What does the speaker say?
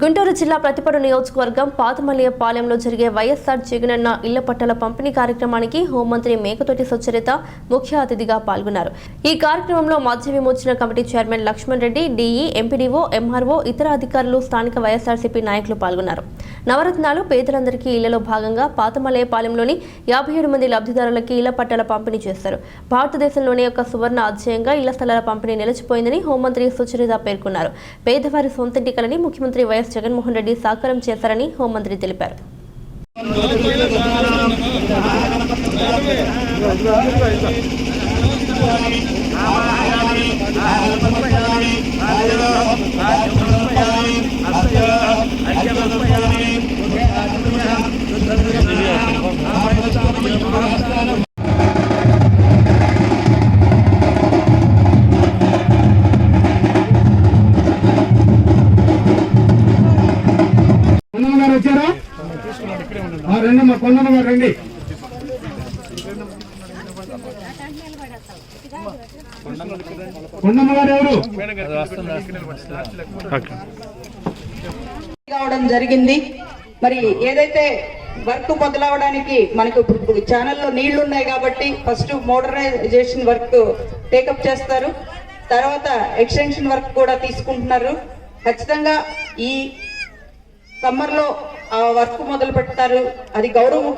గుంటూరు జిల్లా ప్రతిపడు నియోజకవర్గం పాతమల్లియపాలెంలో జరిగే వైఎస్ఆర్ జగనన్న ఇళ్ళ పట్టాల పంపిణీ కార్యక్రమానికి హోంమంత్రి మేకతోటి సుచరిత ముఖ్య అతిథిగా పాల్గొన్నారు. ఈ కార్యక్రమంలో మద్య విమోచన committee chairman Lakshman Reddy DE MPDO MRO ఇతర అధికారులు స్థానిక వైఎస్ఆర్సీపీ నాయకులు పాల్గొన్నారు. నవరత్నాలు పేదలందరికీ ఇళ్ళలో భాగంగా పాతమలయపాలెంలోని యాభై ఏడు మంది లబ్ధిదారులకి ఇళ్ళ పట్టాల పంపిణీ చేశారు. భారతదేశంలోనే ఒక సువర్ణ అధ్యయంగా ఇళ్ళ స్థలాల పంపిణీ నిలిచిపోయిందని హోంమంత్రి సుచరిత పేర్కొన్నారు. పేదవారి సొంతంటి కలని ముఖ్యమంత్రి వైఎస్ జగన్మోహన్ రెడ్డి సాకారం చేశారని హోంమంత్రి తెలిపారు. రండి మా కొండమ్మ గారు రండి. కొండమ్మ గారు ఎవరు? కావడం జరిగింది. మరి ఏదైతే వర్క్ మొదలవడానికి మనకు ఇప్పుడు ఛానల్లో నీళ్ళు ఉన్నాయి కాబట్టి ఫస్ట్ మోడర్నైజేషన్ వర్క్ టేకప్ చేస్తారు. తర్వాత ఎక్స్టెన్షన్ వర్క్ కూడా తీసుకుంటున్నారు. ఖచ్చితంగా ఈ సమ్మర్లో వర్క్ మొదలు పెడతారు అది గౌరవ